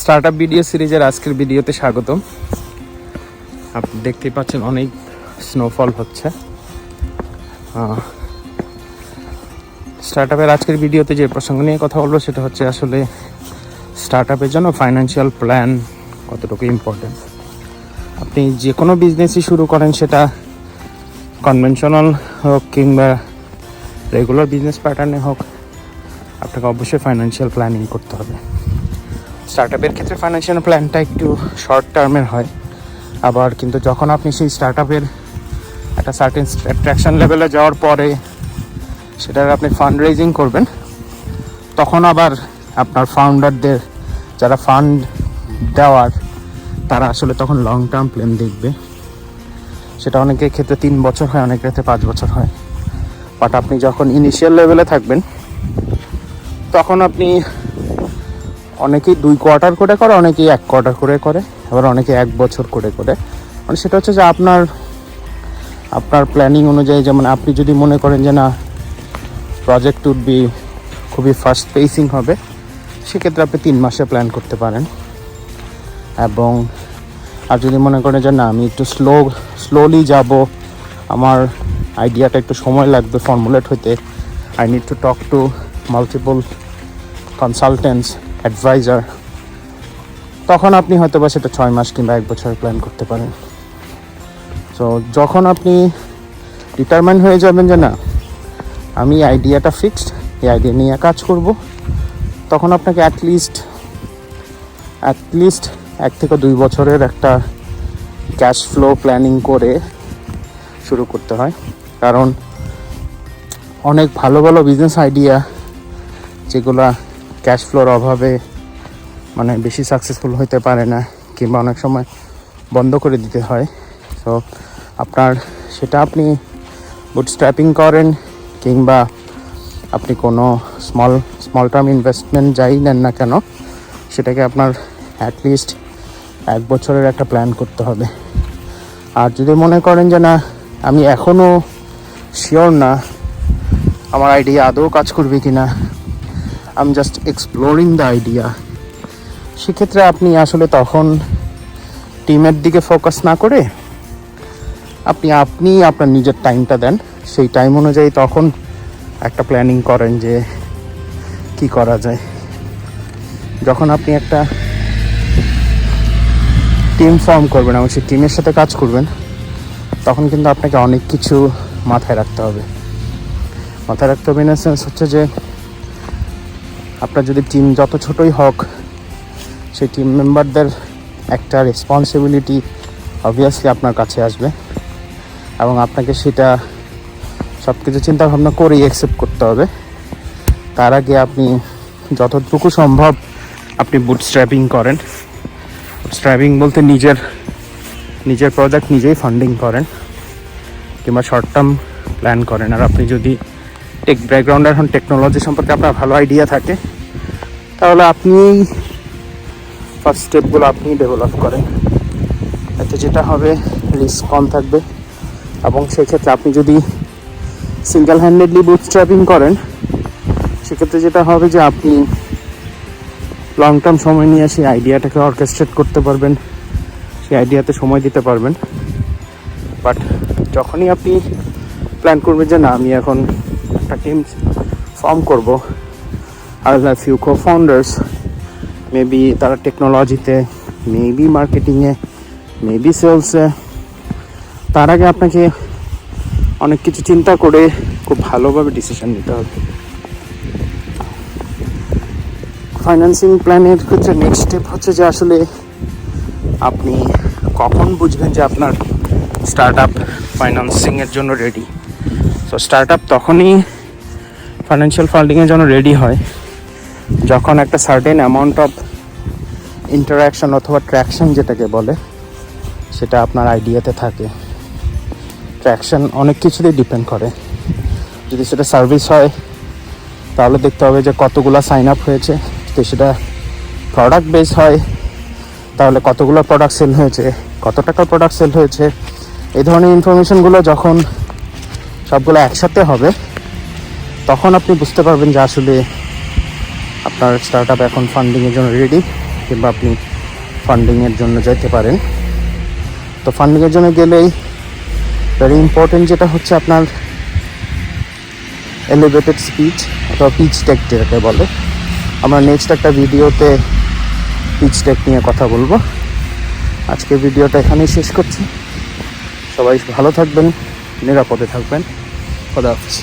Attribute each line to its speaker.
Speaker 1: Start up video সিরিজের আজকের ভিডিওতে স্বাগতম। আপনি দেখতেই পাচ্ছেন অনেক স্নোফল হচ্ছে। স্টার্ট আপের আজকের ভিডিওতে যে প্রসঙ্গ নিয়ে কথা বলব সেটা হচ্ছে আসলে স্টার্ট আপের জন্য ফাইন্যান্সিয়াল প্ল্যান কতটুকু ইম্পর্টেন্ট আপনি যে কোনো বিজনেসই শুরু করেন সেটা কনভেনশনাল হোক কিংবা রেগুলার বিজনেস প্যাটার্নে হোক, আপনাকে অবশ্যই ফাইন্যান্সিয়াল প্ল্যানিং করতে হবে। স্টার্ট আপের ক্ষেত্রে ফাইন্যান্সিয়াল প্ল্যানটা একটু শর্ট টার্মের হয়। আবার কিন্তু যখন আপনি সেই স্টার্ট আপের একটা সার্টেন অ্যাট্রাকশন লেভেলে যাওয়ার পরে সেটার আপনি ফান্ড রেজিং করবেন, তখন আবার আপনার ফাউন্ডারদের যারা ফান্ড দেওয়ার, তারা আসলে তখন লং টার্ম প্ল্যান দেখবে। সেটা অনেকের ক্ষেত্রে তিন বছর হয়, অনেকের ক্ষেত্রে পাঁচ বছর হয়। বাট আপনি যখন ইনিশিয়াল লেভেলে থাকবেন, তখন আপনি অনেকেই দুই কোয়ার্টার করে করে, অনেকেই এক কোয়ার্টার করে করে, আবার অনেকে এক বছর করে করে। মানে সেটা হচ্ছে যে আপনার আপনার প্ল্যানিং অনুযায়ী যেমন আপনি যদি মনে করেন যে না প্রজেক্ট উড বি খুবই ফার্স্ট পেসিং হবে, সেক্ষেত্রে আপনি তিন মাসে প্ল্যান করতে পারেন। এবং আর যদি মনে করেন যে না, আমি একটু স্লো স্লোলি যাব, আমার আইডিয়াটা একটু সময় লাগবে ফর্মুলেট হতে I need to talk to multiple consultants advisor তখন আপনি হয়তো বা সেটা ছয় মাস কিংবা এক বছর প্ল্যান করতে পারেন। তো যখন আপনি ডিটারমাইন হয়ে যাবেন যে না, আমি আইডিয়াটা ফিক্সড এই আইডিয়া নিয়ে কাজ করব, তখন আপনাকে অ্যাটলিস্ট অ্যাটলিস্ট এক থেকে দুই বছরের একটা ক্যাশ ফ্লো প্ল্যানিং করে শুরু করতে হয়। কারণ অনেক ভালো ভালো বিজনেস আইডিয়া যেগুলা ক্যাশ ফ্লোর অভাবে মানে বেশি সাকসেসফুল হতে পারে না, কিংবা অনেক সময় বন্ধ করে দিতে হয়। তো আপনার সেটা আপনি বুটস্ট্র্যাপিং করেন, কিংবা আপনি কোনো স্মল স্মল টার্ম ইনভেস্টমেন্ট যাই নেন না কেন, সেটাকে আপনার অ্যাটলিস্ট এক বছরের একটা প্ল্যান করতে হবে। আর যদি মনে করেন যে না, আমি এখনও শিওর না, আমার আইডিয়া আদৌ কাজ করবে কি না I'm just exploring the idea সেক্ষেত্রে আপনি আসলে তখন টিমের দিকে ফোকাস না করে আপনি আপনি আপনার নিজের টাইমটা দেন। সেই টাইম অনুযায়ী তখন একটা প্ল্যানিং করেন যে কি করা যায়। যখন আপনি একটা টিম ফর্ম করবেন এবং সেই টিমের সাথে কাজ করবেন, তখন কিন্তু আপনাকে অনেক কিছু মাথায় রাখতে হবে। মাথায় রাখতে হবে ইন সেন্স হচ্ছে যে আপনার যদি টিম যত ছোটই হোক, সেই টিম মেম্বারদের একটা রেসপন্সিবিলিটি অবভিয়াসলি আপনার কাছে আসবে। এবং আপনাকে সেটা সব কিছু চিন্তাভাবনা করেই অ্যাকসেপ্ট করতে হবে। তার আগে আপনি যতটুকু সম্ভব আপনি বুট স্ট্র্যাপিং করেন। স্ট্র্যাপিং বলতে নিজের নিজের প্রজেক্ট নিজেই ফান্ডিং করেন। কিংবা শর্ট টার্ম প্ল্যান করেন। আর আপনি যদি টেক ব্যাকগ্রাউন্ডে এখন টেকনোলজি সম্পর্কে আপনার ভালো আইডিয়া থাকে তাহলে আপনি ফার্স্ট স্টেপগুলো আপনি ডেভেলপ করেন। এতে যেটা হবে রিস্ক কম থাকবে। এবং সেক্ষেত্রে আপনি যদি সিঙ্গেল হ্যান্ডেডলি বুট স্ট্র্যাপিং করেন, সেক্ষেত্রে যেটা হবে যে আপনি লং টার্ম সময় নিয়ে সেই আইডিয়াটাকে অর্কেস্ট্রেট করতে পারবেন, সেই আইডিয়াতে সময় দিতে পারবেন। বাট যখনই আপনি প্ল্যান করবেন যে না, আমি এখন একটা টিম ফর্ম করব আর ফিউ কো ফাউন্ডার্স মেবি তারা টেকনোলজিতে মেবি মার্কেটিংয়ে মেবি সেলসে তার আগে আপনাকে অনেক কিছু চিন্তা করে খুব ভালোভাবে ডিসিশন নিতে হবে। ফাইন্যান্সিং প্ল্যানের ক্ষেত্রে নেক্সট স্টেপ হচ্ছে যে আসলে আপনি কখন বুঝবেন যে আপনার স্টার্ট আপ ফাইন্যান্সিংয়ের জন্য রেডি সো স্টার্ট আপ তখনই ফাইন্যান্সিয়াল ফান্ডিংয়ের জন্য রেডি হয়। যখন একটা সার্টেন অ্যামাউন্ট অফ ইন্টারাকশন অথবা ট্র্যাকশন যেটাকে বলে, সেটা আপনার আইডিয়াতে থাকে। ট্র্যাকশন অনেক কিছুতেই ডিপেন্ড করে। যদি সেটা সার্ভিস হয়, তাহলে দেখতে হবে যে কতগুলো সাইন আপ হয়েছে। তো সেটা প্রোডাক্ট বেস হয়, তাহলে কতগুলো প্রোডাক্ট সেল হয়েছে, কত টাকার প্রোডাক্ট সেল হয়েছে। এই ধরনের ইনফরমেশনগুলো যখন সবগুলো একসাথে হবে, তখন আপনি বুঝতে পারবেন যে আসলে আপনার স্টার্ট আপ এখন ফান্ডিংয়ের জন্য রেডি কিংবা আপনি ফান্ডিংয়ের জন্য যেতে পারেন। তো ফান্ডিংয়ের জন্য গেলেই ভেরি ইম্পর্টেন্ট যেটা হচ্ছে আপনার এলিভেটেড স্পিচ অথবা পিচ টেক যেটাকে বলে। আমরা নেক্সট একটা ভিডিওতে পিচ টেক নিয়ে কথা বলব। আজকে ভিডিওটা এখানেই শেষ করছি। সবাই ভালো থাকবেন, নিরাপদে থাকবেন। খোদা হাফিজ।